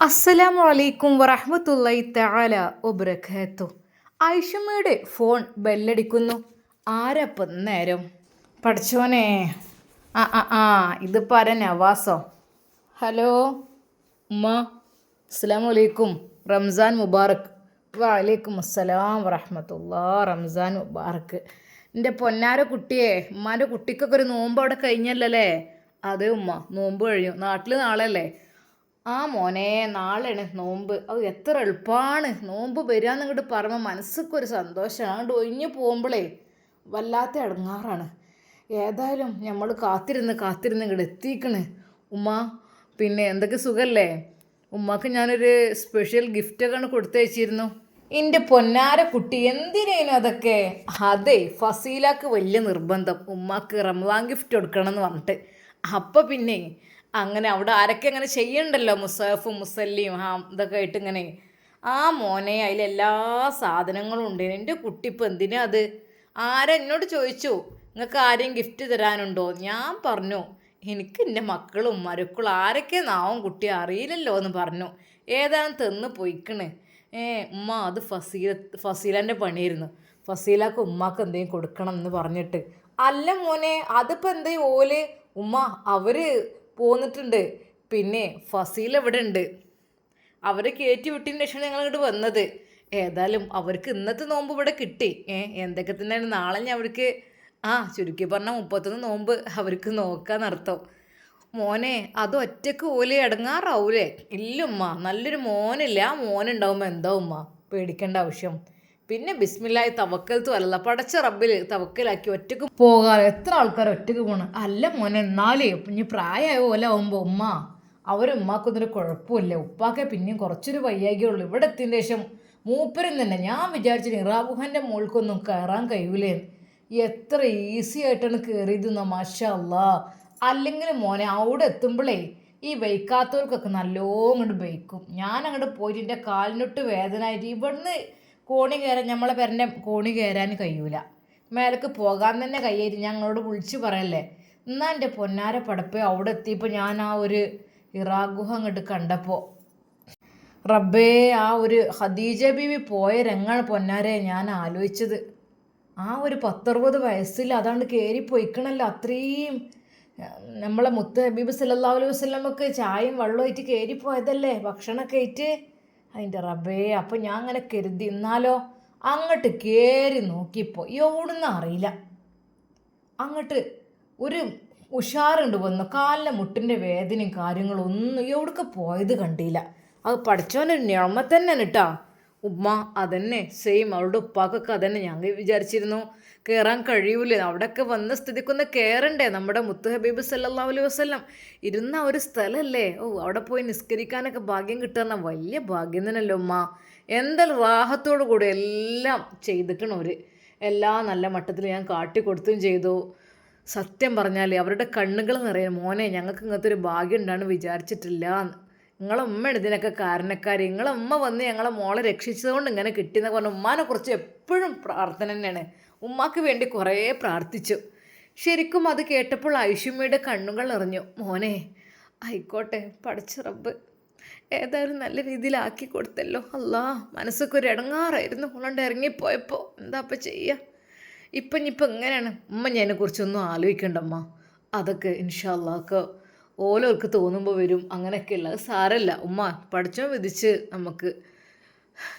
അസ്സലാമു അലൈക്കും വറഹ്മത്തുള്ളാഹി തആല ഒബ്രഖേത്തു ഐഷമ്മയുടെ ഫോൺ ബെല്ലടിക്കുന്നു. ആരപ്പം നേരം? പഠിച്ചോനെ. ആ ആ ആ ഇത് പറ നവാസോ. ഹലോ. ഉമ്മ. അസ്സലാമു അലൈക്കും. റംസാൻ മുബാറക്. വലൈക്കും അസ്സലാം വറഹമത്തുള്ള. റംസാൻ മുബാറക്ക് എന്റെ പൊന്നാര കുട്ടിയെ ഉമ്മാന്റെ കുട്ടിക്കൊക്കെ ഒരു നോമ്പ് അവിടെ കഴിഞ്ഞല്ലേ അതെ ഉമ്മ നോമ്പ് കഴിഞ്ഞു. നാട്ടിൽ നാളെയല്ലേ ആ മോനെ നാളെയാണ് നോമ്പ്. അത് എത്ര എളുപ്പമാണ് നോമ്പ് വരികയെന്ന് ഇങ്ങോട്ട് പറയുമ്പോൾ മനസ്സിക്കൊരു സന്തോഷമാണ് അങ്ങോട്ട് ഒഴിഞ്ഞു പോകുമ്പോഴേ വല്ലാത്ത ഇടങ്ങാറാണ് ഏതായാലും നമ്മൾ കാത്തിരുന്ന് കാത്തിരുന്ന് ഇങ്ങോട്ട് എത്തിക്കണ്. ഉമ്മ പിന്നെ എന്തൊക്കെ സുഖല്ലേ? ഉമ്മക്ക് ഞാനൊരു സ്പെഷ്യൽ ഗിഫ്റ്റൊക്കെ കൊടുത്തയച്ചിരുന്നു. എന്റെ പൊന്നാര കുട്ടി എന്തിനേനു അതൊക്കെ? അതെ ഫസീലാക്ക് വലിയ നിർബന്ധം. ഉമ്മക്ക് റംവാൻ ഗിഫ്റ്റ് കൊടുക്കണം എന്ന് പറഞ്ഞിട്ട്. അപ്പം പിന്നെ അങ്ങനെ അവിടെ ആരൊക്കെ അങ്ങനെ ചെയ്യണ്ടല്ലോ? മുസാഫും മുസല്ലിയും ആ ഇതൊക്കെ ആയിട്ട് ഇങ്ങനെ. ആ മോനെ അതിലെല്ലാ സാധനങ്ങളും ഉണ്ട്. എന്റെ കുട്ടി ഇപ്പം എന്തിനാ അത്? ആരെന്നോട് ചോദിച്ചു? നിങ്ങൾക്ക് ആരെയും ഗിഫ്റ്റ് തരാനുണ്ടോ? ഞാൻ പറഞ്ഞു എനിക്ക് എന്റെ മക്കളും മരുക്കളും ആരൊക്കെ നാവും കുട്ടി അറിയില്ലല്ലോ എന്ന് പറഞ്ഞു. ഏതാണ് തെന്ന് പൊയ്ക്കണ്? ഏ ഉമ്മ അത് ഫസീല ഫസീലന്റെ പണിയായിരുന്നു. ഫസീലാക്ക് ഉമ്മാക്ക് എന്തെങ്കിലും കൊടുക്കണം എന്ന് പറഞ്ഞിട്ട്. അല്ല മോനെ അതിപ്പോൾ എന്തേ ഓൽ? ഉമ്മ അവർ പോന്നിട്ടുണ്ട്. പിന്നെ ഫസീൽ എവിടെ ഉണ്ട് അവരെ കയറ്റി വിട്ടതിന് ശേഷം ഞങ്ങൾ ഇങ്ങോട്ട് വന്നത്. ഏതായാലും അവർക്ക് ഇന്നത്തെ നോമ്പ് ഇവിടെ കിട്ടി. ഏ എന്തൊക്കെ തന്നെയാണ്? നാളെ ഞാൻ അവർക്ക് ആ ചുരുക്കി പറഞ്ഞാൽ മുപ്പത്തൊന്ന് നോമ്പ് അവർക്ക് നോക്കാൻ നടത്തും മോനെ അത് ഒറ്റയ്ക്ക് ഓൽ ഇടങ്ങാറാവൂലേ? ഇല്ലുമ്മ നല്ലൊരു മോനില്ല? ആ മോനുണ്ടാവുമ്പോൾ എന്താ ഉമ്മ? പേടിക്കേണ്ട ആവശ്യം. പിന്നെ ബിസ്മില്ലായി തവക്കൽ അല്ല പടച്ച റബ്ബിൽ തവക്കലാക്കി ഒറ്റയ്ക്ക് പോകാറ് എത്ര ആൾക്കാർ ഒറ്റയ്ക്ക് പോകണം അല്ല മോനെ എന്നാലേ ഇനി പ്രായമായ പോലെ ആവുമ്പോൾ ഉമ്മ അവരുമ്മാക്കൊന്നൊരു കുഴപ്പമില്ല. ഉപ്പാക്കെ പിന്നെയും കുറച്ചൊരു വയ്യാകിയുള്ളൂ ഇവിടെ എത്തിയതിന് ശേഷം മൂപ്പരും തന്നെ ഞാൻ വിചാരിച്ചു നിറാബുഹാന്റെ മോൾക്കൊന്നും കയറാൻ കഴിയൂലേ? എത്ര ഈസി ആയിട്ടാണ് കയറിയത് മാഷ അല്ലാ അല്ലെങ്കിൽ മോനെ അവിടെ എത്തുമ്പോഴേ ഈ വയ്ക്കാത്തവർക്കൊക്കെ നല്ലോണം അങ്ങോട്ട് ബൈക്കും. ഞാൻ അങ്ങോട്ട് പോയിട്ട് എന്റെ കാലിനൊട്ട് വേദനയായിട്ട് ഇവിടുന്ന് കോണി കയറാൻ നമ്മളെ പെരന്റെ കോണി കയറാൻ കഴിയൂല. മേലേക്ക് പോകാൻ തന്നെ കയ്യേരി ഞങ്ങളോട് വിളിച്ചു പറയല്ലേ? എന്നാ എന്റെ പൊന്നാര പടപ്പ് അവിടെ എത്തിയപ്പോൾ ഞാൻ ആ ഒരു ഇറാഗുഹ അങ്ങോട്ട് കണ്ടപ്പോൾ റബ്ബേ ആ ഒരു ഖദീജ ബീവി പോയ രംഗാണ് പൊന്നാരെ ഞാൻ ആലോചിച്ചത്. ആ ഒരു പത്തറുപത് വയസ്സിൽ അതാണ്ട് കയറി പൊയ്ക്കണല്ലോ അത്രയും. നമ്മളെ മുത്ത് ഹബീബ് സല്ലാ അലൈഹി വസ്ലമൊക്കെ ചായയും വെള്ളമായിട്ട് കയറിപ്പോയതല്ലേ ഭക്ഷണമൊക്കെ ആയിട്ട്. അതിന്റെ റബ്ബേ അപ്പം ഞാൻ അങ്ങനെ കരുതി. എന്നാലോ? അങ്ങോട്ട് കയറി നോക്കിയപ്പോൾ എവിടുന്ന് അറിയില്ല. അങ്ങോട്ട് ഒരു ഉഷാറുണ്ട് വന്നു. കാലിലെ മുട്ടിന്റെ വേദനയും കാര്യങ്ങളൊന്നും എവിടേക്ക് പോയത് കണ്ടില്ല. അത് പഠിച്ചോനൊരു ഞമ്മ തന്നെ കേട്ടാ ഉമ്മ അതന്നെ സെയിം അവളുടെ ഉപ്പാക്കൊക്കെ അതന്നെ. ഞങ്ങൾ വിചാരിച്ചിരുന്നു കയറാൻ കഴിയൂലേ. അവിടെയൊക്കെ വന്ന സ്ഥിതിക്കൊന്ന് കയറണ്ടേ നമ്മുടെ മുത്തു ഹബീബ് സല്ലാ അലൈഹി വസ്ലം ഇരുന്ന ഒരു സ്ഥലമല്ലേ ഓ അവിടെ പോയി നിസ്കരിക്കാനൊക്കെ ഭാഗ്യം കിട്ടുന്ന വലിയ ഭാഗ്യം തന്നെയല്ലോ ഉമ്മ. എന്തായാലും റാഹത്തോടു കൂടി എല്ലാം ചെയ്തിട്ടണവർ എല്ലാ നല്ല മട്ടത്തിൽ ഞാൻ കാട്ടിക്കൊടുത്തും ചെയ്തു. സത്യം പറഞ്ഞാൽ അവരുടെ കണ്ണുകൾ നിറയാൻ മോനെ ഞങ്ങൾക്ക് ഇങ്ങനത്തെ ഒരു ഭാഗ്യം ഉണ്ടാണ് വിചാരിച്ചിട്ടില്ല. നിങ്ങളെ ഉമ്മ ഇതിനൊക്കെ കാരണക്കാർ നിങ്ങളെ ഉമ്മ വന്ന് ഞങ്ങളെ മോളെ രക്ഷിച്ചതുകൊണ്ട് ഇങ്ങനെ കിട്ടിയെന്ന് പറഞ്ഞു ഉമ്മാനെ കുറിച്ച് എപ്പോഴും പ്രാർത്ഥന തന്നെയാണ്. ഉമ്മാക്ക് വേണ്ടി കുറേ പ്രാർത്ഥിച്ചു. ശരിക്കും അത് കേട്ടപ്പോൾ ഐഷുമ്മയുടെ കണ്ണുകൾ നിറഞ്ഞു. മോനെ ആയിക്കോട്ടെ പഠിച്ച റബ്ബ്. ഏതായാലും നല്ല രീതിയിലാക്കി കൊടുത്തല്ലോ. അല്ലാ മനസ്സൊക്കെ ഒരു ഇടങ്ങാറായിരുന്നു. ഉള്ളണ്ട് ഇറങ്ങിപ്പോയപ്പോൾ എന്താ അപ്പം ചെയ്യുക ഇപ്പം ഇനിയിപ്പോൾ എങ്ങനെയാണ്? ഉമ്മ ഞാനെക്കുറിച്ചൊന്നും ആലോചിക്കണ്ടമ്മ അതൊക്കെ ഇൻഷാല്ലാക്ക് ഓരോർക്ക് തോന്നുമ്പോൾ വരും. അങ്ങനെയൊക്കെയുള്ള അത് സാരല്ല. ഉമ്മ പഠിച്ചോ വിധിച്ച് നമുക്ക്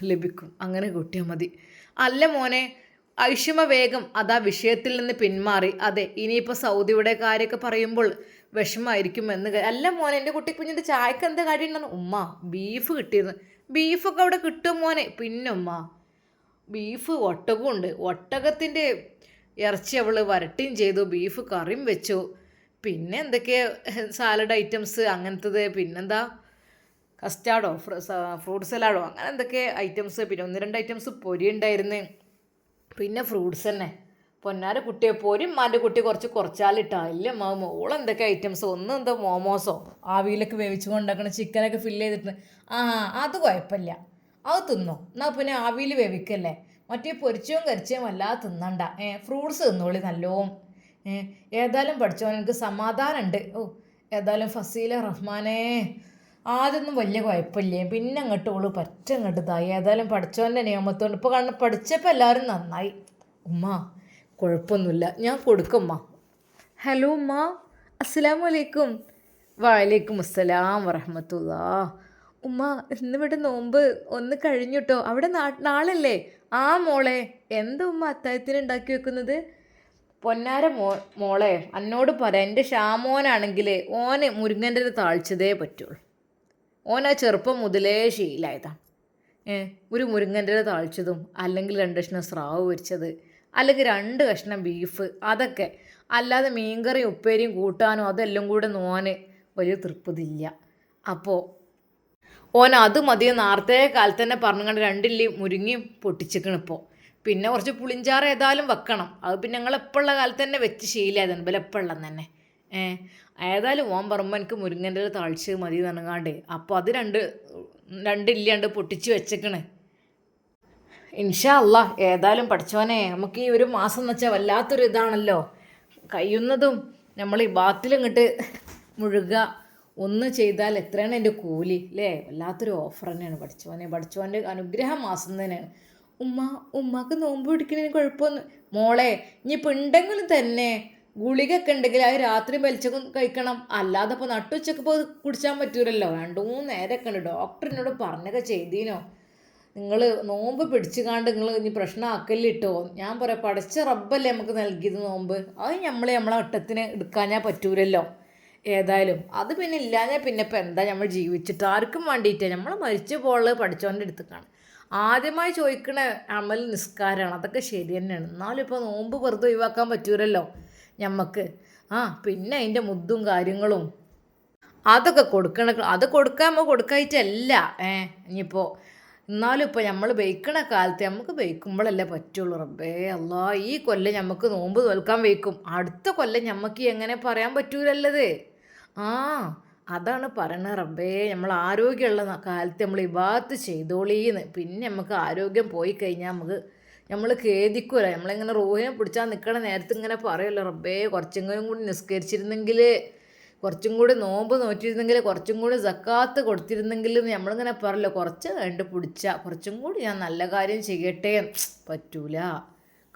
ലഭിക്കും. അങ്ങനെ കൂട്ടിയാൽ മതി. അല്ല മോനെ ഐഷമ വേഗം അതാ വിഷയത്തിൽ നിന്ന് പിന്മാറി. അതെ ഇനിയിപ്പോൾ സൗദിയുടെ കാര്യമൊക്കെ പറയുമ്പോൾ വിഷമായിരിക്കും എന്ന് അല്ല മോനെ എന്റെ കുട്ടി കുഞ്ഞിന്റെ ചായക്ക് എന്താ കാര്യം ഉണ്ടെന്ന് ഉമ്മ ബീഫ് കിട്ടിയിരുന്നു. ബീഫൊക്കെ അവിടെ കിട്ടും മോനെ. പിന്നെ ഉമ്മ ബീഫ് ഒട്ടകമുണ്ട്. ഒട്ടകത്തിന്റെ ഇറച്ചി അവൾ വരട്ടുകയും ചെയ്തു. ബീഫ് കറിയും വെച്ചു. പിന്നെ എന്തൊക്കെ സാലഡ് ഐറ്റംസ് അങ്ങനത്തത് പിന്നെന്താ? കസ്റ്റാർഡോ ഫ്രൂട്ട് സലാഡോ അങ്ങനെ എന്തൊക്കെ ഐറ്റംസ് പിന്നെ ഒന്ന് രണ്ട് ഐറ്റംസ് പൊരി ഉണ്ടായിരുന്നു. പിന്നെ ഫ്രൂട്ട്സ് തന്നെ. പൊന്നാര കുട്ടിയെ പോരും മാന്റെ കുട്ടി കുറച്ച് കുറച്ചാലിട്ടാ ഇല്ല മാ മോൾ എന്തൊക്കെ ഐറ്റംസ് ഒന്ന് എന്തോ മോമോസോ ആവിയിലൊക്കെ വേവിച്ച് കൊണ്ടാക്കണ ചിക്കനൊക്കെ ഫില്ല് ചെയ്തിട്ട്. ആ അത് കുഴപ്പമില്ല. അത് തിന്നോ. എന്നാൽ പിന്നെ ആവിയിൽ വേവിക്കല്ലേ. മറ്റേ പൊരിച്ചവും കരിച്ചവും അല്ലാതെ തിന്നണ്ട. ഏ ഫ്രൂട്ട്സ് തിന്നോളി നല്ലോം. ഏതായാലും പഠിച്ചോ എനിക്ക് സമാധാനമുണ്ട്. ഓ ഏതായാലും ഫസീല റഹ്മാനേ. ആദ്യമൊന്നും വലിയ കുഴപ്പമില്ലേ? പിന്നെ അങ്ങോട്ട് ഓൾ പറ്റ അങ്ങോട്ട് ഇതായി. ഏതായാലും പഠിച്ചവന്റെ നിയമത്തോണ്ട് ഇപ്പോൾ കാരണം പഠിച്ചപ്പോൾ എല്ലാവരും നന്നായി. ഉമ്മ കുഴപ്പമൊന്നുമില്ല. ഞാൻ കൊടുക്കുമ്മ ഹലോ ഉമ്മ. അസ്സലാമു അലൈക്കും. വലൈക്കും അസ്സലാം വറഹമത്തുല്ലാ ഉമ്മ ഇന്നിവിടെ നോമ്പ് ഒന്ന് കഴിഞ്ഞു കേട്ടോ അവിടെ നാ- നാളല്ലേ? ആ മോളെ എന്താ ഉമ്മ അത്തായത്തിന് ഉണ്ടാക്കി വെക്കുന്നത്? പൊന്നാര മോ മോളെ എന്നോട് പറ എന്റെ ഷാമോനാണെങ്കിൽ ഓന് മുരുങ്ങന്റെ ഒരു താഴ്ചതേ പറ്റുള്ളൂ. ഓൻ ആ ചെറുപ്പം മുതലേ ശീലായതാണ് ഒരു മുരുങ്ങന്റെ താഴ്ചതും അല്ലെങ്കിൽ രണ്ട് കഷ്ണം സ്രാവ് പൊരിച്ചത് അല്ലെങ്കിൽ രണ്ട് കഷ്ണം ബീഫ് അതൊക്കെ അല്ലാതെ മീൻകറിയും ഉപ്പേരിയും കൂട്ടാനും അതെല്ലാം കൂടെ നോന് വലിയ തൃപ്തിയില്ല. അപ്പോൾ ഓൻ അത് മതി നേരത്തെ കാലത്ത് തന്നെ പറഞ്ഞുകൊണ്ട് രണ്ടില്ലി മുരുങ്ങിയും പൊട്ടിച്ചിക്കണ് ഇപ്പോൾ പിന്നെ കുറച്ച് പുളിഞ്ചാറ് ഏതായാലും വെക്കണം. അത് പിന്നെ ഞങ്ങൾ എപ്പോഴുള്ള കാലത്ത് തന്നെ വെച്ച് ശീലമായതാണ് ഇവലെ എപ്പോഴും തന്നെ. ഏതായാലും ഓൻ പറയുമ്പോൾ എനിക്ക് മുരിങ്ങന്റെ ഒരു താഴ്ച മതി തന്നങ്ങാണ്ട് അപ്പോൾ അത് രണ്ട് രണ്ടില്ലാണ്ട് പൊട്ടിച്ച് വെച്ചേക്കണേ. ഇൻഷാ അല്ല ഏതായാലും പഠിച്ചോനെ. നമുക്ക് ഈ ഒരു മാസം എന്ന് വെച്ചാൽ വല്ലാത്തൊരു ഇതാണല്ലോ. കഴിയുന്നതും നമ്മൾ ഈ ബാത്തിലിങ്ങോട്ട് മുഴുക. ഒന്ന് ചെയ്താൽ എത്രയാണ് എന്റെ കൂലി അല്ലേ? വല്ലാത്തൊരു ഓഫർ തന്നെയാണ് പഠിച്ചോനെ. പഠിച്ചോന്റെ അനുഗ്രഹ മാസം തന്നെയാണ് ഉമ്മ ഉമ്മക്ക് നോമ്പ് പിടിക്കണതിന് കുഴപ്പമൊന്നും മോളെ ഇനിയിപ്പോൾ ഉണ്ടെങ്കിലും തന്നെ ഗുളികയൊക്കെ ഉണ്ടെങ്കിൽ അത് രാത്രി വലിച്ചൊക്കെ കഴിക്കണം. അല്ലാതെ ഇപ്പോൾ നട്ടുച്ചക്ക് ഇപ്പോൾ കുടിച്ചാൻ പറ്റൂലല്ലോ. രണ്ട് മൂന്ന് നേരമൊക്കെ ഉണ്ട്. ഡോക്ടർ എന്നോട് പറഞ്ഞൊക്കെ ചെയ്തീനോ. നിങ്ങൾ നോമ്പ് പിടിച്ചു കാണ്ട് നിങ്ങൾ ഇനി പ്രശ്നമാക്കല്ലിട്ടോ ഞാൻ പറയാം പടച്ച റബ്ബല്ലേ നമുക്ക് നൽകിയത് നോമ്പ്. അത് നമ്മൾ നമ്മളെ വട്ടത്തിന് എടുക്കാഞ്ഞാൽ പറ്റൂലല്ലോ. ഏതായാലും അത് പിന്നെ ഇല്ലാഞ്ഞാൽ പിന്നെ ഇപ്പം എന്താ നമ്മൾ ജീവിച്ചിട്ട്? ആർക്കും വേണ്ടിയിട്ടേ നമ്മൾ മരിച്ചു പോൾ പഠിച്ചോന്റെ അടുത്തേക്കാണ്. ആദ്യമായി ചോദിക്കണ അമൽ നിസ്കാരമാണ് അതൊക്കെ ശരി തന്നെയാണ്. എന്നാലും ഇപ്പോൾ നോമ്പ് വെറുതെ ഒഴിവാക്കാൻ പറ്റൂരല്ലോ ഞമ്മക്ക്. ആ പിന്നെ അതിന്റെ മുദ്ദും കാര്യങ്ങളും അതൊക്കെ കൊടുക്കണ അത് കൊടുക്കാൻ നമ്മൾ കൊടുക്കായിട്ടല്ല. ഏ ഇനിയിപ്പോൾ എന്നാലും ഇപ്പോൾ നമ്മൾ ബേക്കണ കാലത്ത് നമുക്ക് ബേക്കുമ്പോഴല്ലേ പറ്റുള്ളൂ. റബ്ബേ അല്ല ഈ കൊല്ലം നമുക്ക് നോമ്പ് തോൽക്കാൻ വയ്ക്കും. അടുത്ത കൊല്ലം നമുക്ക് എങ്ങനെ പറയാൻ പറ്റൂലല്ലത്? ആ അതാണ് പറയണത് റബ്ബേ. നമ്മൾ ആരോഗ്യമുള്ള കാലത്ത് നമ്മൾ ഇബാത്ത് ചെയ്തോളീന്ന്. പിന്നെ നമുക്ക് ആരോഗ്യം പോയി കഴിഞ്ഞാൽ നമുക്ക് നമ്മൾ ഖേദിക്കൂല. നമ്മളിങ്ങനെ റോഹിനെ പിടിച്ചാൽ നിൽക്കണ നേരത്തെ ഇങ്ങനെ പറയുമല്ലോ റബ്ബേ കുറച്ചെങ്കിലും കൂടി നിസ്കരിച്ചിരുന്നെങ്കിൽ കുറച്ചും കൂടി നോമ്പ് നോറ്റിരുന്നെങ്കിൽ കുറച്ചും കൂടി സക്കാത്ത് കൊടുത്തിരുന്നെങ്കിൽ നമ്മളിങ്ങനെ പറയല്ലോ. കുറച്ച് കണ്ട് പിടിച്ച കുറച്ചും കൂടി ഞാൻ നല്ല കാര്യം ചെയ്യട്ടെ. പറ്റൂല.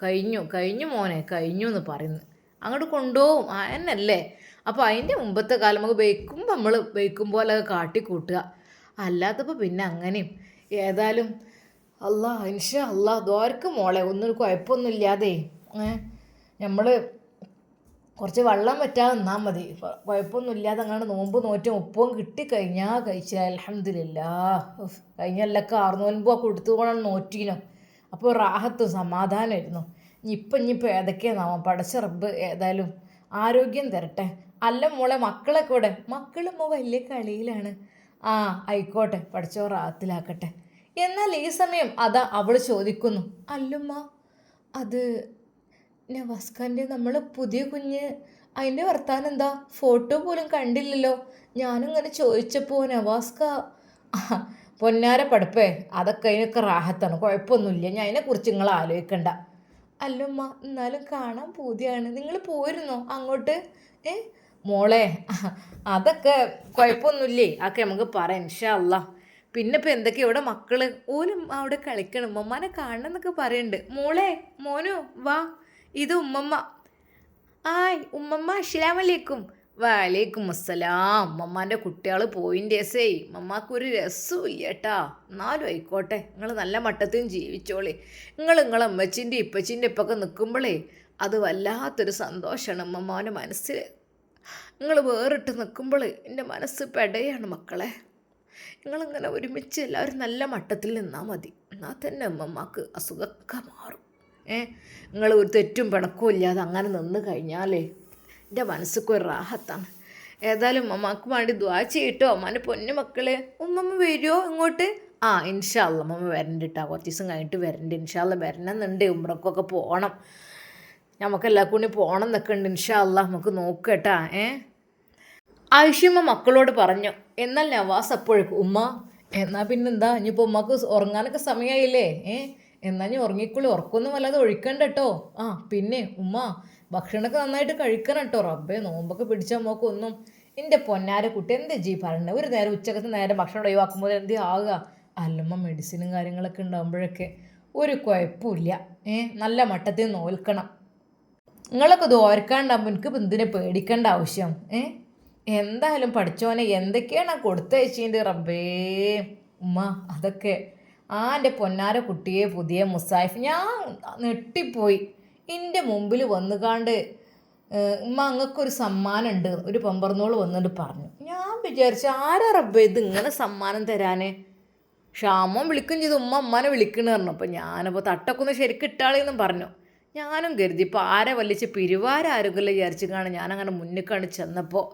കഴിഞ്ഞു കഴിഞ്ഞു മോനെ കഴിഞ്ഞു എന്ന് പറയുന്നു. അങ്ങോട്ട് കൊണ്ടുപോകും എന്നല്ലേ? അപ്പോൾ അതിന്റെ മുമ്പത്തെ കാലം നമുക്ക് വയ്ക്കുമ്പോൾ നമ്മൾ ബേക്കും പോലെ കാട്ടിക്കൂട്ടുക. അല്ലാത്തപ്പോൾ പിന്നെ അങ്ങനെയും. ഏതായാലും അല്ലാ ഇൻഷാ അല്ലാ ദ്വാരക്ക് മോളെ? ഒന്നും കുഴപ്പമൊന്നുമില്ലാതെ ഇല്ലാതെ. നമ്മൾ കുറച്ച് വെള്ളം വറ്റാതെ നിന്നാൽ മതി. കുഴപ്പമൊന്നും കുഴപ്പമൊന്നുമില്ലാതെ അങ്ങനെ നോമ്പ് നോറ്റും ഉപ്പും കിട്ടിക്കഴിഞ്ഞാൽ കഴിച്ചാൽ അലഹമില്ല കഴിഞ്ഞല്ലൊക്കെ ആറുനോൻപോ കൊടുത്തു പോകണം നോറ്റീനോ. അപ്പോൾ റാഹത്തും സമാധാനമായിരുന്നു. ഇപ്പം ഇനിയിപ്പോൾ ഏതൊക്കെയാണാവാം പടച്ച റബ്ബ് ഏതായാലും ആരോഗ്യം തരട്ടെ. അല്ല മോളെ മക്കളെ കൂടെ. മക്കളുമ്പോൾ വലിയ കളിയിലാണ്. ആ ആയിക്കോട്ടെ പഠിച്ചോ റാത്തിലാക്കട്ടെ. എന്നാൽ ഈ സമയം അതാ അവൾ ചോദിക്കുന്നു. അല്ലുമ്മ അത് നവാസ്ഖാന്റെ നമ്മൾ പുതിയ കുഞ്ഞ് അതിന്റെ വർത്താനം എന്താ ഫോട്ടോ പോലും കണ്ടില്ലല്ലോ. ഞാനിങ്ങനെ ചോദിച്ചപ്പോൾ നവാസ്ക പൊന്നാര പഠിപ്പേ അതൊക്കെ അതിനൊക്കെ റാഹത്താണ്. കുഴപ്പമൊന്നുമില്ല ഞാൻ അതിനെക്കുറിച്ച് നിങ്ങൾ ആലോചിക്കണ്ട. അല്ലുമ്മ എന്നാലും കാണാൻ പൂതിയാണ്. നിങ്ങൾ പോയിരുന്നോ അങ്ങോട്ട്? ഏ? മോളെ അതൊക്കെ കുഴപ്പമൊന്നുമില്ലേ അതൊക്കെ നമുക്ക് പറയാം ഇൻഷാ അല്ല പിന്നെ ഇപ്പം എന്തൊക്കെയാ ഇവിടെ മക്കൾ? ഓലും അവിടെ കളിക്കണം ഉമ്മമ്മനെ കാണണം എന്നൊക്കെ പറയുന്നുണ്ട് മോളെ മോനു വാ. ഇത് ഉമ്മമ്മ. ആയ് ഉമ്മമ്മ അസ്സലാമലൈക്കും. വലൈക്കും അസ്സലാം ഉമ്മമ്മാന്റെ കുട്ടികൾ പോയിന്റെ രസേ ഉമ്മമ്മക്കൊരു രസവും ഇല്ല കേട്ടാ എന്നാലും ആയിക്കോട്ടെ നിങ്ങൾ നല്ല മട്ടത്തിലും ജീവിച്ചോളേ. നിങ്ങൾ നിങ്ങളെ അമ്മച്ചിന്റെ ഇപ്പച്ചിന്റെ ഇപ്പൊക്കെ നിൽക്കുമ്പോഴേ അത് വല്ലാത്തൊരു സന്തോഷമാണ് ഉമ്മമ്മാവന്റെ മനസ്സിൽ നിങ്ങൾ വേറിട്ട് നിൽക്കുമ്പോൾ എന്റെ മനസ്സ് പെടയാണ് മക്കളെ. നിങ്ങളിങ്ങനെ ഒരുമിച്ച് എല്ലാവരും നല്ല മട്ടത്തിൽ നിന്നാൽ മതി. എന്നാൽ തന്നെ അമ്മമ്മക്ക് അസുഖമൊക്കെ മാറും. ഏ നിങ്ങൾ ഒരു തെറ്റും പിണക്കവും ഇല്ലാതെ അങ്ങനെ നിന്ന് കഴിഞ്ഞാലേ എന്റെ മനസ്സൊക്കെ ഒരു റാഹത്താണ്. ഏതായാലും അമ്മയ്ക്ക് വേണ്ടി ദ്വാ ചെയ്യട്ടോ. അമ്മാന്റെ പൊന്നു മക്കളെ ഉമ്മമ്മ വരുമോ ഇങ്ങോട്ട്? ആ ഇൻഷാല്ല അമ്മമ്മ വരണ്ട കേട്ടോ കുറച്ച് ദിവസം കഴിഞ്ഞിട്ട് വരണ്ട. ഇൻഷാല്ല വരണമെന്നുണ്ട്. ഉമ്രക്കൊക്കെ പോകണം. നമുക്കെല്ലാവർക്കും കൂടി പോകണം എന്നൊക്കെ ഉണ്ട് ഇൻഷാല്ല നമുക്ക് നോക്കട്ടാ ഏ? ആയിഷമ്മ മക്കളോട് പറഞ്ഞു എന്നാൽ നവാസ് അപ്പോഴേക്കും ഉമ്മ എന്നാൽ പിന്നെന്താ? ഇനിയിപ്പോൾ ഉമ്മക്ക് ഉറങ്ങാനൊക്കെ സമയമായില്ലേ ഏ? എന്നാൽ ഞാൻ ഉറങ്ങിക്കുള്ളൂ ഉറക്കൊന്നും വല്ലാതെ ഒഴിക്കണ്ട കേട്ടോ ആ പിന്നെ ഉമ്മ ഭക്ഷണമൊക്കെ നന്നായിട്ട് കഴിക്കണം കേട്ടോ റബ്ബേ നോമ്പൊക്കെ പിടിച്ച അമ്മക്കൊന്നും എന്റെ പൊന്നാര കുട്ടി എന്ത് ജീ പറഞ്ഞു ഒരു നേരം ഉച്ചക്കത്തെ നേരം ഭക്ഷണം ഒഴിവാക്കുമ്പോൾ എന്ത് ആകുക? അല്ലമ്മ മെഡിസിനും കാര്യങ്ങളൊക്കെ ഉണ്ടാകുമ്പോഴൊക്കെ ഒരു കുഴപ്പമില്ല. ഏ? നല്ല മട്ടത്തിൽ നോൽക്കണം. നിങ്ങളൊക്കെ ഇത് ഓർക്കാണ്ടാകുമ്പോൾ എനിക്ക് എന്തിനെ പേടിക്കേണ്ട ആവശ്യം? ഏ? എന്തായാലും പഠിച്ചോനെ എന്തൊക്കെയാണ് കൊടുത്തയച്ചിന്റെ റബ്ബേ? ഉമ്മ അതൊക്കെ. ആ എന്റെ പൊന്നാര കുട്ടിയെ പുതിയ മുസായിഫ് ഞാൻ നെട്ടിപ്പോയി എന്റെ മുമ്പിൽ വന്നു കാണ്ട് ഉമ്മ അങ്ങക്കൊരു സമ്മാനം ഉണ്ട് ഒരു പമ്പറന്നോൾ വന്നിട്ട് പറഞ്ഞു. ഞാൻ വിചാരിച്ചു ആരാ റബ്ബേ ഇത് ഇങ്ങനെ സമ്മാനം തരാന്? ക്ഷാമം വിളിക്കും ചെയ്തു ഉമ്മ അമ്മാനെ വിളിക്കണ പറഞ്ഞു. അപ്പോൾ ഞാനപ്പോൾ തട്ടക്കൊന്ന് ശരിക്കും ഇട്ടാളെന്നും പറഞ്ഞു. ഞാനും കരുതി ഇപ്പോൾ ആരെ വലിച്ച് പിരിവാരാരെങ്കിലും വിചാരിച്ചു കാണാൻ ഞാനങ്ങനെ മുന്നിൽ കണ്ട് ചെന്നപ്പോൾ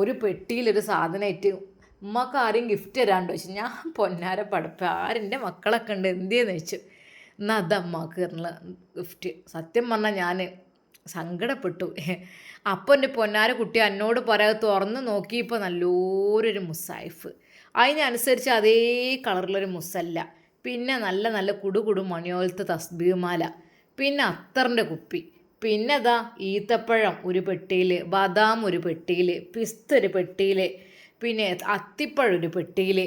ഒരു പെട്ടിയിലൊരു സാധനമായിട്ട് ഉമ്മക്ക് ആരെയും ഗിഫ്റ്റ് തരാണ്ട് വെച്ചു ഞാൻ പൊന്നാര പടപ്പ് ആരെന്റെ മക്കളൊക്കെ ഉണ്ട് എന്തിയെന്ന് വെച്ചു. എന്നാൽ അത് അമ്മയ്ക്ക് തരുന്നുള്ള ഗിഫ്റ്റ് സത്യം പറഞ്ഞാൽ ഞാൻ സങ്കടപ്പെട്ടു. അപ്പോൾ എന്റെ പൊന്നാര കുട്ടി എന്നോട് പറയാതെ തുറന്ന് നോക്കിയപ്പോൾ നല്ലൊരു മുസായിഫ് അതിനനുസരിച്ച് അതേ കളറിലൊരു മുസല്ല പിന്നെ നല്ല നല്ല കുടുകുടു മണിയോലത്തെ തസ്ബീമാല പിന്നെ അത്തറിന്റെ കുപ്പി. പിന്നെ ദാ ഈത്തപ്പഴം ഒരു പെട്ടിയിൽ ബദാം ഒരു പെട്ടിയിൽ പിസ്ത ഒരു പെട്ടിയിൽ പിന്നെ അത്തിപ്പഴം ഒരു പെട്ടിയിൽ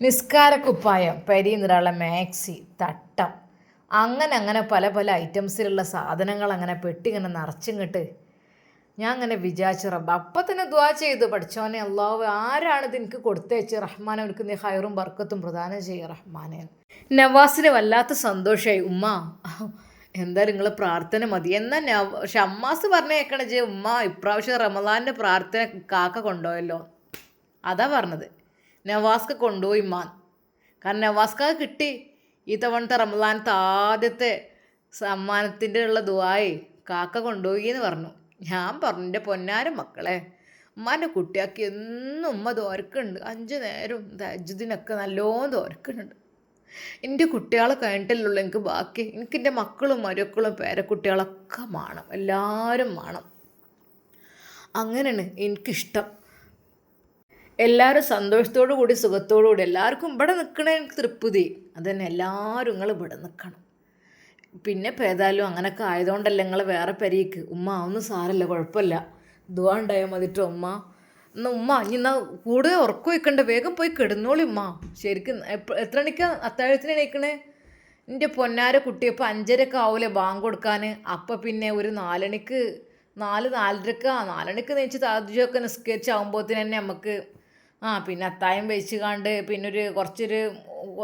നിസ്കാരക്കുപ്പായം പെരീനിറയുള്ള മാക്സി തട്ടം. അങ്ങനെ അങ്ങനെ പല പല ഐറ്റംസിലുള്ള സാധനങ്ങൾ അങ്ങനെ പെട്ടി ഇങ്ങനെ നിറച്ചിങ്ങട്ട് ഞാൻ അങ്ങനെ വിചാരിച്ചു റബ്ബ് അപ്പം തന്നെ ദ്വാ ചെയ്തു. പഠിച്ചോനെ അള്ളാഹു ഇത് എനിക്ക് കൊടുത്തയച്ച്? റഹ്മാൻ എനിക്ക് നീ ഹൈറും ബർക്കത്തും പ്രദാനം ചെയ്യുക റഹ്മാനെ. നവാസിന് വല്ലാത്ത സന്തോഷമായി ഉമ്മ എന്തായാലും നിങ്ങൾ പ്രാർത്ഥന മതി. എന്നാ നവ ഷമ്മാസ് പറഞ്ഞേക്കണ ജെ ഉമ്മ ഇപ്രാവശ്യം റമദാന്റെ പ്രാർത്ഥന കാക്ക കൊണ്ടുപോയല്ലോ. അതാ പറഞ്ഞത്. നവാസ്ക കൊണ്ടുപോയി ഉമ്മ കാരണം നവാസ്ക കിട്ടി ഈ തവണത്തെ റമദാനത്തെ ആദ്യത്തെ സമ്മാനത്തിന്റെ ഉള്ള ദുവായി കാക്ക കൊണ്ടുപോയി എന്ന് പറഞ്ഞു. ഞാൻ പറഞ്ഞു എന്റെ പൊന്നാര മക്കളെ ഉമ്മാന്റെ കുട്ടിയാക്കി എന്നും ഉമ്മ തോരക്കുന്നുണ്ട്. അഞ്ച് നേരം അജുദിനൊക്കെ നല്ലോണം തോരക്കുന്നുണ്ട്. എന്റെ കുട്ടികളെ കഴിഞ്ഞിട്ടല്ലുള്ളൂ എനിക്ക് ബാക്കി എനിക്ക് എന്റെ മക്കളും മരുക്കളും പേരക്കുട്ടികളൊക്കെ വേണം എല്ലാവരും വേണം അങ്ങനെയാണ് എനിക്കിഷ്ടം. എല്ലാവരും സന്തോഷത്തോടു കൂടി സുഖത്തോടു കൂടി എല്ലാവർക്കും ഇവിടെ നിൽക്കണേ എനിക്ക് തൃപ്തി. അതന്നെ എല്ലാവരും നിങ്ങൾ ഇവിടെ നിൽക്കണം. പിന്നെ ഇപ്പം ഏതായാലും അങ്ങനെയൊക്കെ ആയതുകൊണ്ടല്ല നിങ്ങൾ വേറെ പരിക്ക്. ഉമ്മ ഒന്നും സാരല്ല കുഴപ്പമില്ല. ദുവാ ഉണ്ടായാൽ മതിട്ടോ ഉമ്മ. എന്നാ ഉമ്മ ഇനി എന്നാ കൂടുതൽ ഉറക്കം വയ്ക്കണ്ട വേഗം പോയി കിടന്നോളി ഉമ്മ. ശരിക്കും എത്ര മണിക്ക് അത്താഴത്തിന് എണീക്കണേ? എന്റെ പൊന്നാര കുട്ടി ഇപ്പം അഞ്ചരക്ക് ആവൂലേ ബാങ്ക് കൊടുക്കാൻ അപ്പം പിന്നെ ഒരു നാലണിക്ക് നാല് നാലരക്ക് നാലണിക്ക് നെയ്ച്ച് താജൊക്കെ നിസ്കരിച്ചാകുമ്പോഴത്തേന് തന്നെ നമുക്ക് ആ പിന്നെ അത്തായം വെച്ച് കാണ്ട് പിന്നെ ഒരു കുറച്ചൊരു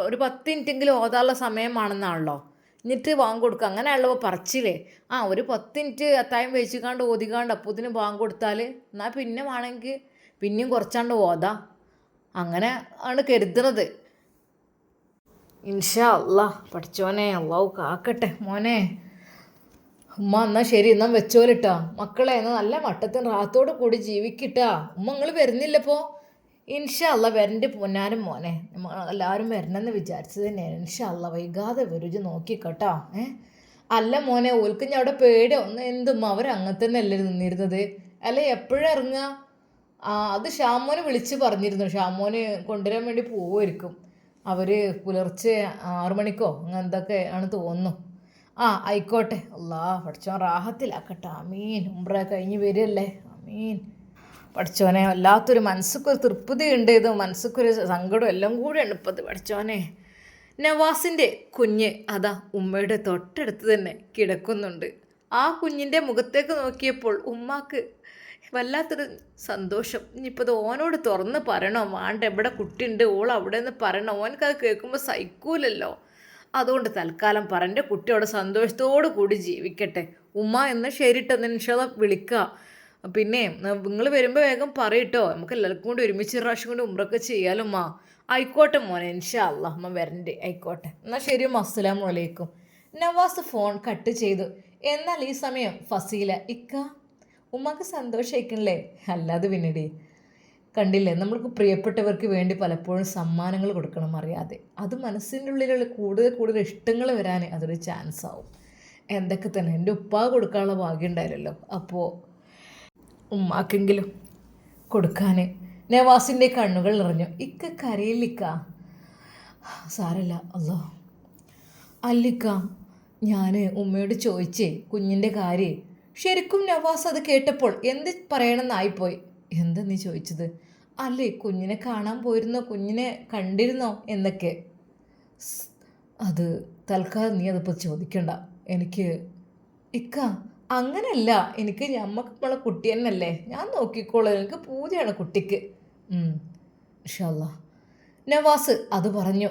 ഒരു പത്ത് മിനിറ്റെങ്കിലും ഓതാനുള്ള സമയമാണെന്നാണല്ലോ. എന്നിട്ട് ബാങ്ക് കൊടുക്കുക അങ്ങനെയുള്ളപ്പോൾ പറച്ചില്ലേ ആ ഒരു പത്ത് മിനിറ്റ് അത്തായം വെച്ച് കണ്ട് ഓതിക്കാണ്ട് ഇതിന് ബാങ്ക് കൊടുത്താൽ എന്നാൽ പിന്നെ വേണമെങ്കിൽ പിന്നെയും കുറച്ചാണ്ട് ഓതാ. അങ്ങനെ ആണ് കരുതുന്നത് ഇൻഷാ അല്ലാ പഠിച്ചോനെ അള്ളാഹു കാക്കട്ടെ മോനെ. ഉമ്മ എന്നാൽ ശരി എന്നാൽ വെച്ചോലിട്ടാ. മക്കളെ എന്നാൽ നല്ല മട്ടത്തിന് റാത്തോട് കൂടി ജീവിക്കിട്ടാ. ഉമ്മ നിങ്ങൾ വരുന്നില്ലപ്പോ ഇൻഷാ അല്ല വരന്റെ പൊന്നാനും മോനെ. എല്ലാവരും വരണമെന്ന് വിചാരിച്ചത് തന്നെയാണ്. ഇൻഷാ അല്ല വൈകാതെ വരുജ് നോക്കിക്കോട്ടോ ഏ? അല്ല മോനെ ഓൽക്ക് ഞാൻ അവിടെ പേടി. ഒന്ന് എന്തുമ്മ അവർ അങ്ങനെ തന്നെ അല്ലേ നിന്നിരുന്നത്? അല്ല എപ്പോഴും ഇറങ്ങുക ആ അത് ഷാമോനെ വിളിച്ച് പറഞ്ഞിരുന്നു. ഷാമോന് കൊണ്ടുവരാൻ വേണ്ടി പോവുമായിരിക്കും. അവർ പുലർച്ചെ ആറു മണിക്കോ അങ്ങനെ എന്തൊക്കെ ആണ് തോന്നുന്നു. ആ ആയിക്കോട്ടെ. അല്ലാ പഠിച്ചോൻ റാഹത്തിലാക്കട്ടെ അമീൻ. ഉംറ കഴിഞ്ഞ് വരികയല്ലേ? അമീൻ. പഠിച്ചോനെ വല്ലാത്തൊരു മനസ്സുക്കൊരു തൃപ്തി ഉണ്ട് ഇത് മനസ്സുക്കൊരു സങ്കടം എല്ലാം കൂടെയാണ് ഇപ്പം ഇത് പഠിച്ചോനെ നവാസിന്റെ കുഞ്ഞ് അതാ ഉമ്മയുടെ തൊട്ടടുത്ത് തന്നെ കിടക്കുന്നുണ്ട്. ആ കുഞ്ഞിന്റെ മുഖത്തേക്ക് നോക്കിയപ്പോൾ ഉമ്മാക്ക് വല്ലാത്തൊരു സന്തോഷം. ഇനിയിപ്പോൾ ഇത് ഓനോട് തുറന്ന് പറയണം? വാണ്ട എവിടെ കുട്ടിയുണ്ട്. ഓൾ അവിടെ നിന്ന് പറയണോ? ഓനക്കത് കേൾക്കുമ്പോൾ സഹിക്കൂലല്ലോ. അതുകൊണ്ട് തൽക്കാലം പറ. എന്റെ കുട്ടിയോടെ സന്തോഷത്തോടു കൂടി ജീവിക്കട്ടെ. ഉമ്മ എന്ന് ശരിട്ടെന്ന് നിമിഷം വിളിക്കുക പിന്നെ നിങ്ങൾ വരുമ്പോൾ വേഗം പറയട്ടോ നമുക്ക് എല്ലാവർക്കും കൂടി ഒരുമിച്ച് ഒരു പ്രാവശ്യം കൊണ്ട് ഉമ്രൊക്കെ ചെയ്യാലും മാ ആയിക്കോട്ടെ മോനെ. ഇൻഷാ അള്ളഹമ്മ അമ്മ വരണ്ടേ. ആയിക്കോട്ടെ. എന്നാൽ ശരി അസ്സലാമലൈക്കും നവാസ് ഫോൺ കട്ട് ചെയ്തു. എന്നാൽ ഈ സമയം ഫസീല ഇക്ക? ഉമ്മക്ക് സന്തോഷമായിരിക്കണല്ലേ അല്ലാതെ പിന്നീട് കണ്ടില്ലേ നമ്മൾക്ക് പ്രിയപ്പെട്ടവർക്ക് വേണ്ടി പലപ്പോഴും സമ്മാനങ്ങൾ കൊടുക്കണം അറിയാതെ. അത് മനസ്സിന്റെ ഉള്ളിലുള്ള കൂടുതൽ കൂടുതൽ ഇഷ്ടങ്ങൾ വരാൻ അതൊരു ചാൻസ് ആവും. എന്തൊക്കെ തന്നെ എന്റെ ഉപ്പ കൊടുക്കാനുള്ള ഭാഗ്യം ഉണ്ടായില്ലല്ലോ. അപ്പോൾ ഉമ്മാക്കെങ്കിലും കൊടുക്കാൻ നവാസിന്റെ കണ്ണുകൾ നിറഞ്ഞു. ഇക്ക കരയില്ലിക്ക സാരല്ല അല്ലോ അല്ലിക്ക ഞാൻ ഉമ്മയോട് ചോദിച്ചേ കുഞ്ഞിന്റെ കാര്യം. ശരിക്കും നവാസ് അത് കേട്ടപ്പോൾ എന്ത് പറയണമെന്നായിപ്പോയി. എന്ത് നീ ചോദിച്ചത്? അല്ലേ കുഞ്ഞിനെ കാണാൻ പോയിരുന്നോ? കുഞ്ഞിനെ കണ്ടിരുന്നോ? എന്നൊക്കെ. അത് തൽക്കാലം നീ അതിപ്പോൾ ചോദിക്കണ്ട. എനിക്ക് ഇക്ക അങ്ങനല്ല. എനിക്ക് ഞമ്മക്ക് നമ്മളെ കുട്ടി തന്നെയല്ലേ. ഞാൻ നോക്കിക്കോളൂ. എനിക്ക് പൂജയാണ് കുട്ടിക്ക്. അല്ലാ നവാസ് അത് പറഞ്ഞു.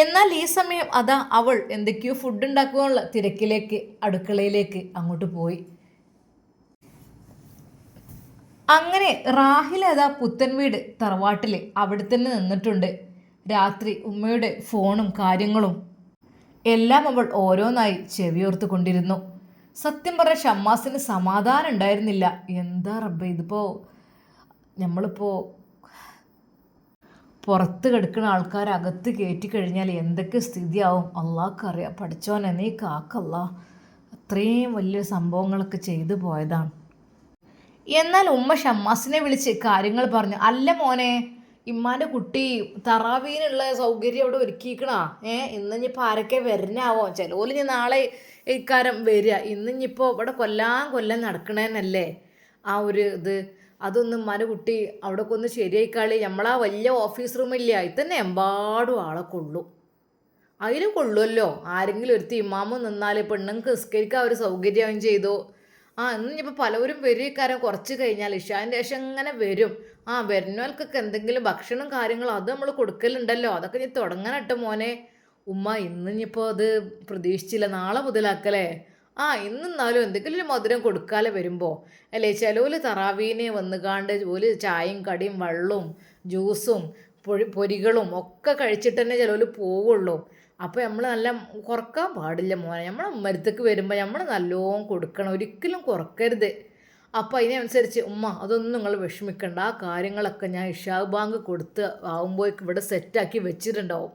എന്നാൽ ഈ സമയം അതാ അവൾ എന്തൊക്കെയോ ഫുഡ് ഉണ്ടാക്കുവാനുള്ള തിരക്കിലേക്ക് അടുക്കളയിലേക്ക് അങ്ങോട്ട് പോയി. അങ്ങനെ റാഹിൽ അതാ പുത്തൻ വീട് തറവാട്ടിൽ അവിടെ തന്നെ നിന്നിട്ടുണ്ട്. രാത്രി ഉമ്മയുടെ ഫോണും കാര്യങ്ങളും എല്ലാം അവൾ ഓരോന്നായി ചെവിയോർത്ത് കൊണ്ടിരുന്നു. സത്യം പറഞ്ഞ ഷമ്മാസിന് സമാധാനം ഉണ്ടായിരുന്നില്ല. എന്താ റബ്ബ ഇതിപ്പോൾ നമ്മളിപ്പോൾ പുറത്ത് കിടക്കുന്ന ആൾക്കാർ അകത്ത് കയറ്റി കഴിഞ്ഞാൽ എന്തൊക്കെ സ്ഥിതിയാവും? അള്ളാഹ്ക്കറിയാം. പഠിച്ചോനെ നീ കാക്കല്ല. അത്രയും വലിയ സംഭവങ്ങളൊക്കെ ചെയ്തു പോയതാണ്. എന്നാൽ ഉമ്മ ഷമ്മാസിനെ വിളിച്ച് കാര്യങ്ങൾ പറഞ്ഞു. അല്ല മോനെ ഇമ്മാന്റെ കുട്ടി തറാവീനുള്ള സൗകര്യം അവിടെ ഒരുക്കിക്കണാ ഏ ഇന്നിപ്പോൾ ആരൊക്കെ വരുന്നാവോ ചിലവോൽ ഞാൻ നാളെ ഇക്കാരം വരിക ഇന്നിപ്പോൾ ഇവിടെ കൊല്ലാൻ കൊല്ലം നടക്കണേന്നല്ലേ ആ ഒരു ഇത്. അതൊന്നും മന കുട്ടി അവിടെ ഒന്ന് കളി നമ്മളാ വലിയ ഓഫീസ് റൂമില്ല ഇത് തന്നെ എമ്പാടും ആളെ കൊള്ളും. അതിലും കൊള്ളുമല്ലോ ആരെങ്കിലും ഒരു ഇമാമ നിന്നാൽ പെണ്ണുങ്ങൾക്ക് നിസ്കരിക്കാൻ ഒരു സൗകര്യം ചെയ്തു. ആ ഇന്ന് ഇനിയിപ്പോൾ പലവരും വരിക്കാരം കുറച്ച് കഴിഞ്ഞാൽ ഇഷാന്റെ ശേഷം ഇങ്ങനെ വരും. ആ വരുന്നവർക്കൊക്കെ എന്തെങ്കിലും ഭക്ഷണം കാര്യങ്ങളും അത് നമ്മൾ കൊടുക്കലുണ്ടല്ലോ. അതൊക്കെ ഇനി തുടങ്ങാനട്ടെ മോനെ. ഉമ്മ ഇന്ന് ഇനിയിപ്പോൾ അത് പ്രതീക്ഷിച്ചില്ല. നാളെ മുതലാക്കലേ. ആ ഇന്നെന്നാലും എന്തെങ്കിലും ഒരു മധുരം കൊടുക്കാതെ വരുമ്പോൾ അല്ലേ? ചിലവര് തറാവീനെ വന്നുകാണ്ട് ഒരു ചായയും കടിയും വെള്ളവും ജ്യൂസും പൊരി പൊരികളും ഒക്കെ കഴിച്ചിട്ട് തന്നെ ചിലവിൽ പോവുള്ളൂ. അപ്പോൾ നമ്മൾ നല്ല കുറയ്ക്കാൻ പാടില്ല മോനെ. നമ്മൾ മരുത്തേക്ക് വരുമ്പോൾ നമ്മൾ നല്ലോണം കൊടുക്കണം. ഒരിക്കലും കുറക്കരുത്. അപ്പോൾ അതിനനുസരിച്ച് ഉമ്മ അതൊന്നും നിങ്ങൾ വിഷമിക്കണ്ട. ആ കാര്യങ്ങളൊക്കെ ഞാൻ ഇഷാബ് ബാങ്ക് കൊടുത്ത് ആവുമ്പോഴേക്ക് ഇവിടെ സെറ്റാക്കി വെച്ചിട്ടുണ്ടാവും.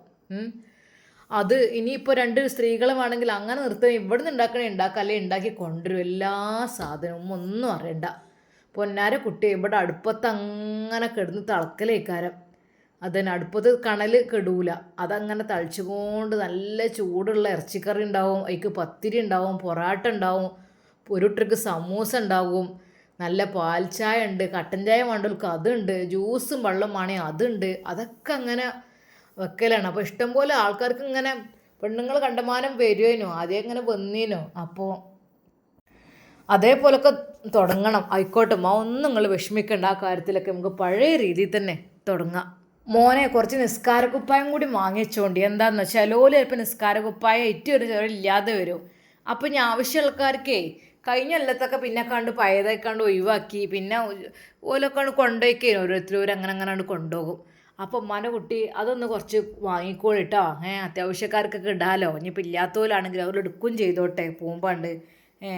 അത് ഇനിയിപ്പോൾ രണ്ട് സ്ത്രീകളും വേണമെങ്കിൽ അങ്ങനെ നിർത്തുക ഇവിടെ നിന്ന് ഉണ്ടാക്കണേ ഉണ്ടാക്കുക അല്ലെങ്കിൽ ഉണ്ടാക്കി കൊണ്ടുവരും. എല്ലാ സാധനവും ഒന്നും അറിയണ്ട. പൊന്നാര കുട്ടി ഇവിടെ അടുപ്പത്ത് അങ്ങനെ കിടന്ന് തിളക്കലേക്കാരം. അതന്നെ അടുപ്പത്ത് കണൽ കെടൂല. അതങ്ങനെ തളിച്ചുകൊണ്ട് നല്ല ചൂടുള്ള ഇറച്ചിക്കറി ഉണ്ടാവും അതിക്ക് പത്തിരി ഉണ്ടാവും പൊറാട്ട ഉണ്ടാവും ഒരു ട്രിക്ക് സമൂസ ഉണ്ടാവും നല്ല പാൽ ചായ ഉണ്ട് കട്ടൻ ചായ വേണ്ടവർക്ക് അതുണ്ട് ജ്യൂസും വെള്ളം വേണേ അതുണ്ട് അതൊക്കെ അങ്ങനെ വെക്കലാണ്. അപ്പോൾ ഇഷ്ടംപോലെ ആൾക്കാർക്ക് ഇങ്ങനെ പെണ്ണുങ്ങൾ കണ്ടമാനം വരുവേനോ. ആദ്യം ഇങ്ങനെ വന്നീനോ. അപ്പോൾ അതേപോലൊക്കെ തുടങ്ങണം. ആയിക്കോട്ടെ മാ ഒന്നും നിങ്ങൾ വിഷമിക്കേണ്ട. ആ കാര്യത്തിലൊക്കെ നമുക്ക് പഴയ രീതിയിൽ തന്നെ തുടങ്ങാം. മോനെ കുറച്ച് നിസ്കാരക്കുപ്പായം കൂടി വാങ്ങിച്ചോണ്ടി എന്താന്ന് വെച്ചാൽ ഓൽ ചിലപ്പോൾ നിസ്കാരക്കുപ്പായം ഏറ്റവും ഒരു ചെറിയ ഇല്ലാതെ വരും. അപ്പോൾ ഞാൻ ആവശ്യമുള്ളക്കാർക്കേ കഴിഞ്ഞ കൊല്ലത്തൊക്കെ പിന്നെ കണ്ട് പഴയതായി കണ്ട് ഒഴിവാക്കി. പിന്നെ ഓലൊക്കെ കൊണ്ടുപോയിക്കേ ഓരോരുത്തരും അങ്ങനെ അങ്ങനെ കൊണ്ടുപോകും. അപ്പോൾ ഉമ്മാന്റെ കുട്ടി അതൊന്ന് കുറച്ച് വാങ്ങിക്കോളിട്ടോ. ഏ അത്യാവശ്യക്കാർക്കൊക്കെ ഇടാലോ. ഇനിയിപ്പോൾ ഇല്ലാത്തവരാണെങ്കിൽ അവർ എടുക്കും ചെയ്തോട്ടെ പോകുമ്പാണ്ട്. ഏ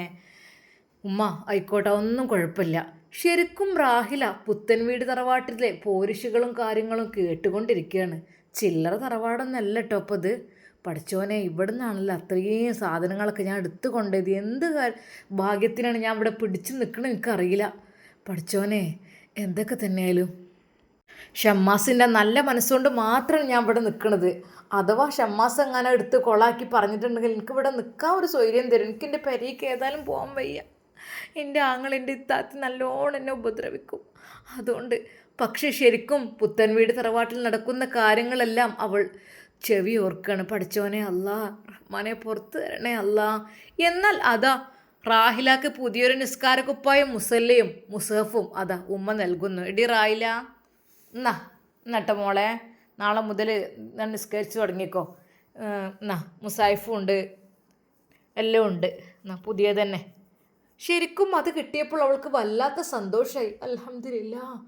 ഉമ്മ ആയിക്കോട്ടെ ഒന്നും കുഴപ്പമില്ല. ശരിക്കും റാഹില പുത്തൻ വീട് തറവാട്ടിലെ പോരിഷുകളും കാര്യങ്ങളും കേട്ടുകൊണ്ടിരിക്കുകയാണ്. ചില്ലറ തറവാടൊന്നല്ല കേട്ടോ അപ്പോൾ ഇത്. പഠിച്ചോനെ ഇവിടെ നിന്നാണല്ലോ അത്രയും സാധനങ്ങളൊക്കെ ഞാൻ എടുത്തു കൊണ്ടത് എന്ത് ഭാഗ്യത്തിനാണ് ഞാൻ ഇവിടെ പിടിച്ചു നിൽക്കണത് എനിക്കറിയില്ല. പഠിച്ചോനെ എന്തൊക്കെ തന്നെയായാലും. ഷമ്മാസിന്റെ നല്ല മനസ്സുകൊണ്ട് മാത്രം ഞാൻ ഇവിടെ നിൽക്കുന്നത് അഥവാ ഷമ്മാസ് എങ്ങനെ എടുത്ത് കൊളാക്കി പറഞ്ഞിട്ടുണ്ടെങ്കിൽ എനിക്ക് ഇവിടെ നിൽക്കാൻ ഒരു സൗകര്യം തരും. എനിക്ക് എന്റെ പരിക്ക് ഏതായാലും പോകാൻ വയ്യ. എന്റെ ആങ്ങൾ എന്റെ ഇത്താത്തി നല്ലോണം എന്നെ ഉപദ്രവിക്കും. അതുകൊണ്ട് പക്ഷേ ശരിക്കും പുത്തൻ വീട് തറവാട്ടിൽ നടക്കുന്ന കാര്യങ്ങളെല്ലാം അവൾ ചെവി ഓർക്കാണ് പഠിച്ചോനെ അല്ല റഹ്മാനെ പുറത്ത് തരണേ അല്ല. എന്നാൽ അതാ റാഹിലാക്ക് പുതിയൊരു നിസ്കാരക്കുപ്പായും മുസല്ലയും മുസഫും അതാ ഉമ്മ നൽകുന്നു. എടി റാഹില. എന്നാ എന്നട്ട മോളെ. നാളെ മുതൽ ഞാൻ നിസ്കരിച്ച് തുടങ്ങിക്കോ. എന്നാ മുസായിഫും ഉണ്ട്. എല്ലാം ഉണ്ട്. എന്നാ പുതിയ തന്നെ. ശരിക്കും അത് കിട്ടിയപ്പോൾ അവൾക്ക് വല്ലാത്ത സന്തോഷമായി അലഹമില്ല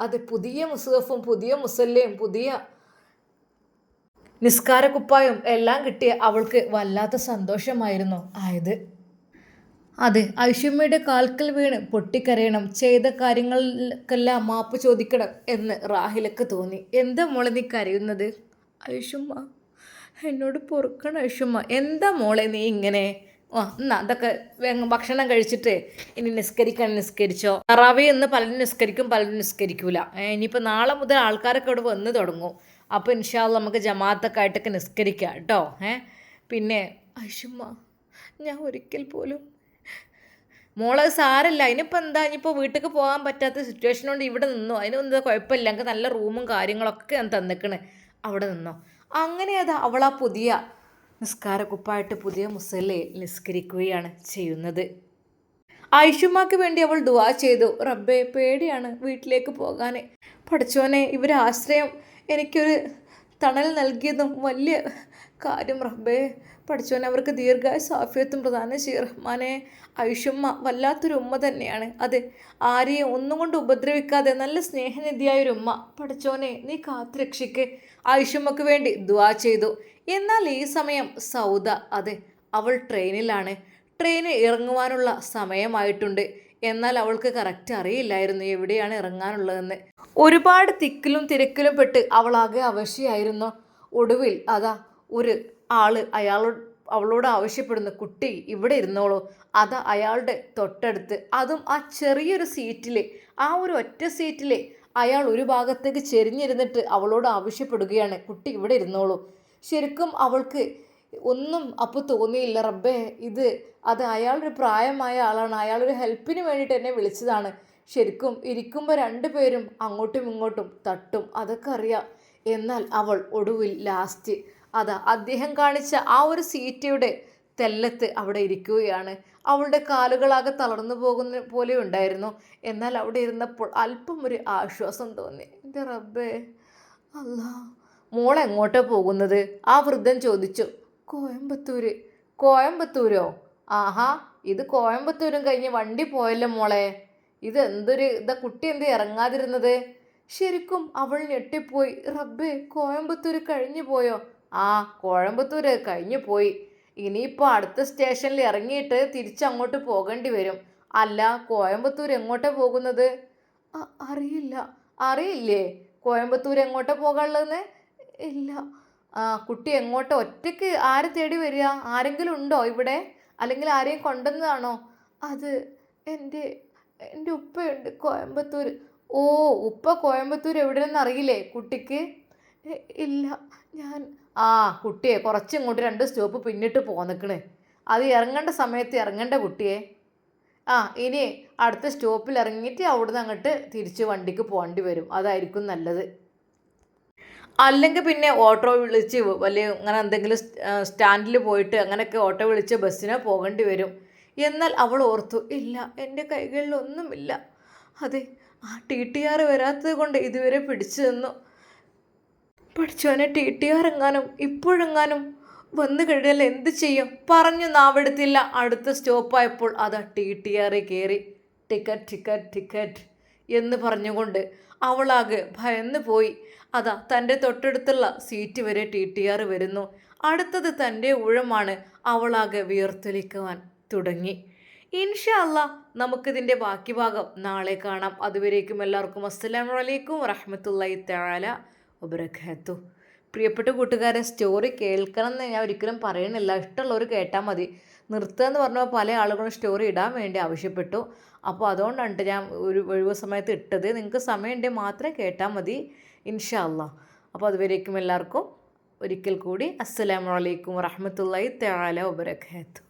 അത് പുതിയ മുസഫും പുതിയ മുസല്ലയും പുതിയ നിസ്കാരക്കുപ്പായും എല്ലാം കിട്ടിയ അവൾക്ക് വല്ലാത്ത സന്തോഷമായിരുന്നു. ആയത് അതെ ഐഷമ്മയുടെ കാൽക്കൽ വീണ് പൊട്ടിക്കരയണം ചെയ്ത കാര്യങ്ങൾക്കെല്ലാം മാപ്പ് ചോദിക്കണം എന്ന് റാഹിലക്ക് തോന്നി. എന്താ മോളെ നീ കരയുന്നത്? ഐഷുമ്മ എന്നോട് പൊറുക്കണം ഐഷുമ്മ എന്താ മോളെ നീ ഇങ്ങനെ? ആ എന്നാ അതൊക്കെ ഭക്ഷണം കഴിച്ചിട്ട് ഇനി നിസ്കരിക്കാൻ നിസ്കരിച്ചോ. തറാവി എന്ന് പലരും നിസ്കരിക്കും പലരും നിസ്കരിക്കൂല. ഇനിയിപ്പോൾ നാളെ മുതൽ ആൾക്കാരൊക്കെ ഇവിടെ വന്ന് തുടങ്ങും. അപ്പോൾ ഇൻഷാല്ല നമുക്ക് ജമാഅത്തൊക്കെ ആയിട്ടൊക്കെ നിസ്കരിക്കാം കേട്ടോ. ഏ പിന്നെ ഐഷുമ്മ ഞാൻ ഒരിക്കൽ പോലും മോൾ അത് സാരല്ല. അതിനിപ്പോൾ എന്താ? ഇനിയിപ്പോൾ വീട്ടിലേക്ക് പോകാൻ പറ്റാത്ത സിറ്റുവേഷൻ കൊണ്ട് ഇവിടെ നിന്നോ? അതിനൊന്നും കുഴപ്പമില്ല. എനിക്ക് നല്ല റൂമും കാര്യങ്ങളൊക്കെ ഞാൻ തന്നിക്കണ്. അവിടെ നിന്നോ? അങ്ങനെ അത് ആ പുതിയ നിസ്കാരക്കുപ്പായിട്ട് പുതിയ മുസല്ലയിൽ നിസ്കരിക്കുകയാണ് ചെയ്യുന്നത്. ഐഷുമാക്ക് വേണ്ടി അവൾ ദുവാ ചെയ്തു. റബ്ബേ പേടിയാണ് വീട്ടിലേക്ക് പോകാൻ പഠിച്ചോനെ ഇവരാശ്രയം എനിക്കൊരു തണൽ നൽകിയതും വലിയ കാര്യം റബ്ബേ. പഠിച്ചവൻ അവർക്ക് ദീർഘായ സാഫിയത്തും പ്രധാന ചെയ്യ. റഹ്മാനെ ഐഷുമ്മ വല്ലാത്തൊരു ഉമ്മ തന്നെയാണ്. അതെ ആരെയും ഒന്നും കൊണ്ട് ഉപദ്രവിക്കാതെ നല്ല സ്നേഹനിധിയായ ഒരു ഉമ്മ. പഠിച്ചോനെ നീ കാത്തുരക്ഷിക്ക് ഐഷുമ്മക്ക് വേണ്ടി ദുവാ ചെയ്തു. എന്നാൽ ഈ സമയം സൗദ. അതെ അവൾ ട്രെയിനിലാണ്. ട്രെയിന് ഇറങ്ങുവാനുള്ള സമയമായിട്ടുണ്ട്. എന്നാൽ അവൾക്ക് കറക്റ്റ് അറിയില്ലായിരുന്നു എവിടെയാണ് ഇറങ്ങാനുള്ളതെന്ന്. ഒരുപാട് തിക്കിലും തിരക്കിലും പെട്ട് അവളാകെ അവശയായിരുന്നു. ഒടുവിൽ അതാ ഒരു ആൾ അയാളോട് അവളോട് ആവശ്യപ്പെടുന്ന കുട്ടി ഇവിടെ ഇരുന്നോളൂ. അത് അയാളുടെ തൊട്ടടുത്ത്. അതും ആ ചെറിയൊരു സീറ്റിൽ ആ ഒരു ഒറ്റ സീറ്റിൽ അയാൾ ഒരു ഭാഗത്തേക്ക് ചെരിഞ്ഞിരുന്നിട്ട് അവളോട് ആവശ്യപ്പെടുകയാണ്. കുട്ടി ഇവിടെ ഇരുന്നോളൂ. ശരിക്കും അവൾക്ക് ഒന്നും അപ്പോൾ തോന്നിയില്ല. റബ്ബേ ഇത് അത് അയാളൊരു പ്രായമായ ആളാണ്. അയാളൊരു ഹെൽപ്പിന് വേണ്ടിയിട്ട് എന്നെ വിളിച്ചതാണ്. ശരിക്കും ഇരിക്കുമ്പോൾ രണ്ടുപേരും അങ്ങോട്ടും ഇങ്ങോട്ടും തട്ടും. അതൊക്കെ അറിയാം. എന്നാൽ അവൾ ഒടുവിൽ ലാസ്റ്റ് അതാ അദ്ദേഹം കാണിച്ച ആ ഒരു സീറ്റയുടെ തെല്ലത്ത് അവിടെ ഇരിക്കുകയാണ്. അവളുടെ കാലുകളാകെ തളർന്നു പോകുന്ന പോലെ ഉണ്ടായിരുന്നു. എന്നാൽ അവിടെ ഇരുന്നപ്പോൾ അല്പം ഒരു ആശ്വാസം തോന്നി. എന്റെ റബ്ബേ അല്ല മോൾ പോകുന്നത്? ആ വൃദ്ധൻ ചോദിച്ചു. കോയമ്പത്തൂര്. കോയമ്പത്തൂരോ? ആഹാ ഇത് കോയമ്പത്തൂരും കഴിഞ്ഞ് വണ്ടി പോയല്ലോ മോളെ. ഇത് എന്തൊരു ഇതാ കുട്ടി എന്ത് ഇറങ്ങാതിരുന്നത്? ശരിക്കും അവൾ ഞെട്ടിപ്പോയി. റബ്ബേ കോയമ്പത്തൂർ കഴിഞ്ഞു പോയോ? ആ കോയമ്പത്തൂർ കഴിഞ്ഞു പോയി. ഇനിയിപ്പോൾ അടുത്ത സ്റ്റേഷനിൽ ഇറങ്ങിയിട്ട് തിരിച്ചങ്ങോട്ട് പോകേണ്ടി വരും. അല്ല കോയമ്പത്തൂർ എങ്ങോട്ടാ പോകുന്നത്? അറിയില്ല. അറിയില്ലേ? കോയമ്പത്തൂർ എങ്ങോട്ടാ പോകാനുള്ളതെന്ന്? ഇല്ല. ആ കുട്ടി എങ്ങോട്ടാ? ഒറ്റയ്ക്ക് ആരെ തേടി വരിക? ആരെങ്കിലും ഉണ്ടോ ഇവിടെ? അല്ലെങ്കിൽ ആരെയും കൊണ്ടുവന്നതാണോ? അത് എന്റെ എന്റെ ഉപ്പയുണ്ട് കോയമ്പത്തൂർ ഓ ഉപ്പ കോയമ്പത്തൂർ എവിടെയെന്ന് അറിയില്ലേ കുട്ടിക്ക്? ഇല്ല. ഞാൻ ആ കുട്ടിയെ കുറച്ച് ഇങ്ങോട്ട് രണ്ട് സ്റ്റോപ്പ് പിന്നിട്ട് പോന്നിക്കണേ അത് ഇറങ്ങേണ്ട സമയത്ത് ഇറങ്ങേണ്ട കുട്ടിയെ. ആ ഇനി അടുത്ത സ്റ്റോപ്പിൽ ഇറങ്ങിയിട്ട് അവിടുന്ന് അങ്ങോട്ട് തിരിച്ച് വണ്ടിക്ക് പോകേണ്ടി വരും. അതായിരിക്കും നല്ലത്. അല്ലെങ്കിൽ പിന്നെ ഓട്ടോ വിളിച്ച് വലിയ അങ്ങനെ എന്തെങ്കിലും സ്റ്റാൻഡിൽ പോയിട്ട് അങ്ങനെയൊക്കെ ഓട്ടോ വിളിച്ച് ബസ്സിനോ പോകേണ്ടി വരും. എന്നാൽ അവൾ ഓർത്തു ഇല്ല എന്റെ കൈകളിലൊന്നുമില്ല. അതെ ആ ടി ടി ആർ വരാത്തത് കൊണ്ട് ഇതുവരെ പിടിച്ചു നിന്നു. പഠിച്ചോനെ ടി ടി ആർ എങ്ങാനും ഇപ്പോഴെങ്ങാനും വന്നു കഴിഞ്ഞാൽ എന്ത് ചെയ്യും? പറഞ്ഞു നാവെടുത്തില്ല. അടുത്ത സ്റ്റോപ്പായപ്പോൾ അതാ ടി ടി ആറിൽ കയറി. ടിക്കറ്റ് ടിക്കറ്റ് ടിക്കറ്റ് എന്ന് പറഞ്ഞുകൊണ്ട് അവളാകെ ഭയന്ന് പോയി. അതാ തന്റെ തൊട്ടടുത്തുള്ള സീറ്റ് വരെ ടി ടി ആർ വരുന്നു. അടുത്തത് തന്റെ ഊഴമാണ് അവളാകെ വിയർത്തൊലിക്കുവാൻ തുടങ്ങി. ഇൻഷാ അല്ലാ നമുക്കിതിന്റെ ബാക്കി ഭാഗം നാളെ കാണാം. അതുവരേക്കും എല്ലാവർക്കും അസ്സലാമു അലൈക്കും വറഹ്മത്തുള്ളാഹി തആല. വബറകാത്തു പ്രിയപ്പെട്ട കൂട്ടുകാരെ സ്റ്റോറി കേൾക്കണം എന്ന് ഞാൻ ഒരിക്കലും പറയണില്ല ഇഷ്ടമുള്ളവർ കേട്ടാൽ മതി. നിർത്തുക എന്ന് പറഞ്ഞപ്പോൾ പല ആളുകളും സ്റ്റോറി ഇടാൻ വേണ്ടി ആവശ്യപ്പെട്ടു. അപ്പോൾ അതുകൊണ്ടാണ് ഞാൻ ഒരു ഒഴിവ് സമയത്ത് ഇട്ടത്. നിങ്ങൾക്ക് സമയമുണ്ടെങ്കിൽ മാത്രം കേട്ടാൽ മതി. ഇൻഷാ അല്ലാ അപ്പോൾ അതുവരേക്കും എല്ലാവർക്കും ഒരിക്കൽ കൂടി അസ്സലാമു അലൈക്കും തയാല വബറകാത്തു.